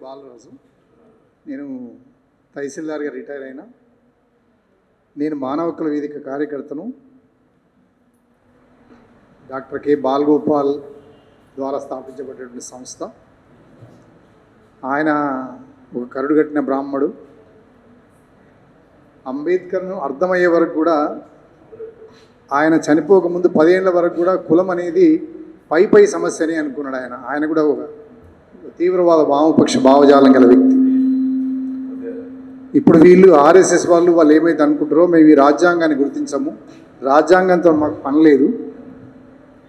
బాలరాజు. నేను తహసీల్దార్గా రిటైర్ అయినా. నేను మానవ హక్కుల వేదిక కార్యకర్తను. Doctor K. బాలగోపాల్ ద్వారా స్థాపించబడినటువంటి సంస్థ. ఆయన ఒక కరుడుగట్టిన బ్రాహ్మడు. అంబేద్కర్ను అర్థమయ్యే వరకు కూడా ఆయన చనిపోకముందు పదేళ్ళ వరకు కూడా కులం అనేది పై పై సమస్య అని అనుకున్నాడు ఆయన. ఆయన కూడా ఒక తీవ్రవాద వామపక్ష భావజాలం గల వ్యక్తి. ఇప్పుడు వీళ్ళు ఆర్ఎస్ఎస్ వాళ్ళు వాళ్ళు ఏమైతే అనుకుంటారో మేము ఈ రాజ్యాంగాన్ని గుర్తించము. రాజ్యాంగంతో మాకు పని లేదు.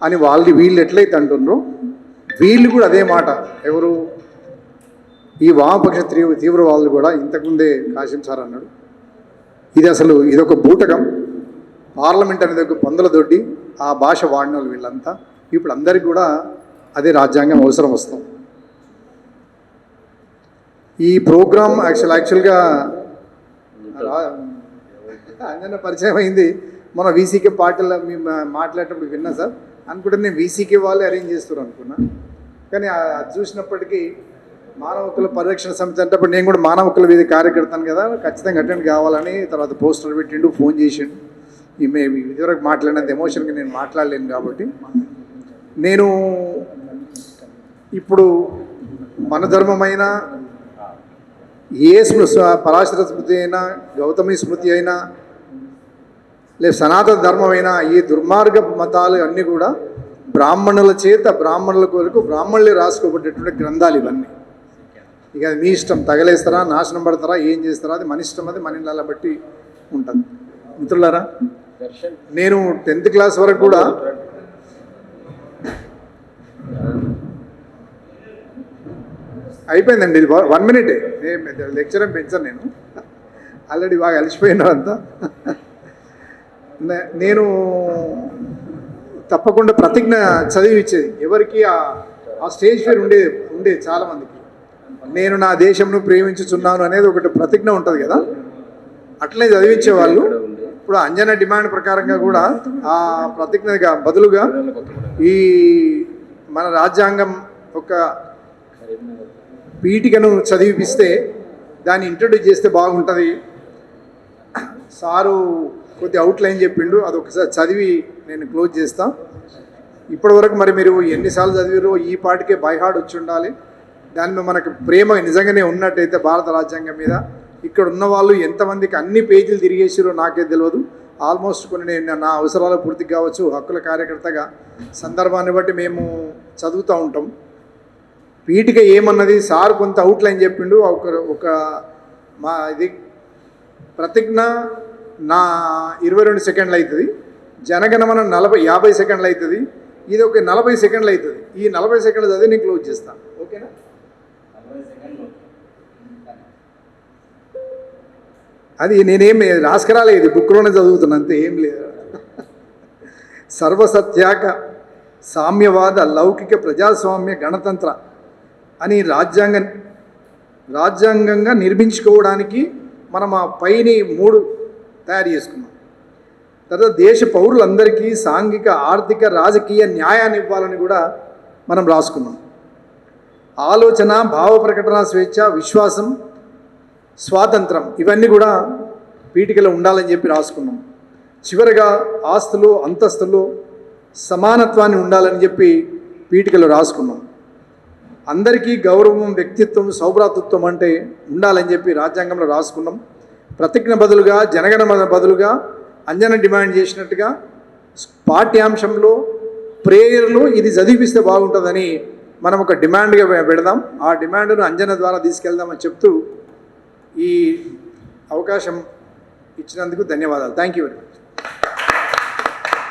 అని వాళ్ళు వీళ్ళు ఎట్లయితే అంటున్నారో వీళ్ళు కూడా అదే మాట. ఎవరు? ఈ వామపక్ష తీవ్ర తీవ్రవాదులు కూడా ఇంతకుముందే కాశం సార్ అన్నాడు. ఇది అసలు ఇదొక బూటకం. పార్లమెంట్ అనేది ఒక పందుల దొడ్డి. ఆ భాష వాడిన వాళ్ళు వీళ్ళంతా. ఇప్పుడు అందరికీ కూడా అదే రాజ్యాంగం అవసరం వస్తాం ఈ ప్రోగ్రామ్ యాక్చువల్ యాక్చువల్గా అంజన పరిచయం అయింది. మన వీసీకే పార్టీలో మేము మాట్లాడేటప్పుడు విన్నా సార్. అనుకుంటే నేను వీసీకే వాళ్ళే అరేంజ్ చేస్తారు అనుకున్నా. కానీ అది చూసినప్పటికీ మానవ హక్కుల పరిరక్షణ సమితి అంటే అప్పుడు నేను కూడా మానవ హక్కుల మీద కార్యకర్తాను కదా ఖచ్చితంగా అటెండ్ కావాలని తర్వాత పోస్టర్ పెట్టిండు ఫోన్ చేసిండు. ఈ మే ఇదివరకు మాట్లాడినంత ఎమోషన్గా నేను మాట్లాడలేను కాబట్టి. నేను ఇప్పుడు మన ధర్మమైన ఏ స్మృ పరాశర స్మృతి అయినా గౌతమి స్మృతి అయినా లేదు సనాతన ధర్మమైన ఈ దుర్మార్గ మతాలు అన్నీ కూడా బ్రాహ్మణుల చేత బ్రాహ్మణుల కొరకు బ్రాహ్మణులే రాసుకోబడేటువంటి గ్రంథాలు ఇవన్నీ. ఇక మీ ఇష్టం తగలేస్తారా నాశనం పడతారా ఏం చేస్తారా అది మన ఇష్టం అది మన ఇళ్ళ బట్టి ఉంటుంది. మిత్రులారా నేను టెన్త్ క్లాస్ వరకు కూడా అయిపోయిందండి ఇది వన్ మినిటే లెక్చర్ ఏం. పెంచాను నేను. ఆల్రెడీ బాగా అలసిపోయినా అంతా. నేను తప్పకుండా ప్రతిజ్ఞ చదివి ఇచ్చేది ఎవరికి ఆ ఆ స్టేజ్ ఫేర్ ఉండే ఉండేది చాలామందికి. నేను నా దేశంను ప్రేమించుచున్నాను అనేది ఒకటి ప్రతిజ్ఞ ఉంటుంది కదా. అట్లే చదివించేవాళ్ళు. ఇప్పుడు అంజన డిమాండ్ ప్రకారంగా కూడా ఆ ప్రతిజ్ఞగా బదులుగా ఈ మన రాజ్యాంగం ఒక పీఠికను చదివిపిస్తే దాన్ని ఇంట్రడ్యూస్ చేస్తే బాగుంటుంది. సారు కొద్ది అవుట్లైన్ చెప్పిండు అది ఒకసారి చదివి నేను క్లోజ్ చేస్తా. ఇప్పటివరకు మరి మీరు ఎన్నిసార్లు చదివారో ఈ పాటికే బైహార్డ్ వచ్చి ఉండాలి. దాని మీద మనకు ప్రేమ నిజంగానే ఉన్నట్టయితే భారత రాజ్యాంగం మీద ఇక్కడ ఉన్న వాళ్ళు ఎంతమందికి అన్ని పేజీలు తిరిగేసారో నాకే తెలియదు ఆల్మోస్ట్ కొన్ని నేను నా అవసరాలు పూర్తి కావచ్చు హక్కుల కార్యకర్తగా సందర్భాన్ని బట్టి మేము చదువుతూ ఉంటాం. పీఠిక ఏమన్నది సార్ కొంత అవుట్లైన్ చెప్పిండు. ఒక ఒక మా ఇది ప్రతిజ్ఞ నా ఇరవై రెండు సెకండ్లు అవుతుంది జనగణమన నలభై యాభై సెకండ్లు అవుతుంది ఇది ఒక నలభై సెకండ్లు అవుతుంది ఈ నలభై సెకండ్లు చదివి నేను క్లోజ్ చేస్తాను ఓకేనా? అది నేనేం రాసుకురాలేదు బుక్లోనే చదువుతున్నా అంతే ఏం లేదు. సర్వసత్యాక సామ్యవాద లౌకిక ప్రజాస్వామ్య గణతంత్ర అని రాజ్యాంగ రాజ్యాంగంగా నిర్మించుకోవడానికి మనం ఆ పైని మూడు తయారు చేసుకున్నాం. తర్వాత దేశ పౌరులందరికీ సాంఘిక ఆర్థిక రాజకీయ న్యాయాన్ని ఇవ్వాలని కూడా మనం రాసుకున్నాం. ఆలోచన భావ ప్రకటన స్వేచ్ఛ విశ్వాసం స్వాతంత్రం ఇవన్నీ కూడా పీఠికలో ఉండాలని చెప్పి రాసుకున్నాం. చివరగా ఆస్తులు అంతస్తులు సమానత్వాన్ని ఉండాలని చెప్పి పీఠికలో రాసుకున్నాం. అందరికీ గౌరవం వ్యక్తిత్వం సౌభ్రాతృత్వం అంటే ఉండాలని చెప్పి రాజ్యాంగంలో రాసుకున్నాం. ప్రతిజ్ఞ బదులుగా జనగణ బదులుగా అంజన డిమాండ్ చేసినట్టుగా పాఠ్యాంశంలో ప్రేయర్లో ఇది చదివిస్తే బాగుంటుందని మనం ఒక డిమాండ్గా పెడదాం. ఆ డిమాండ్ను అంజన ద్వారా తీసుకెళ్దామని చెప్తూ ఈ అవకాశం ఇచ్చినందుకు ధన్యవాదాలు. Thank you very much.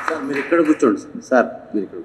Sir మీరు ఇక్కడ కూర్చోండి సార్. సార్ మీరు ఇక్కడ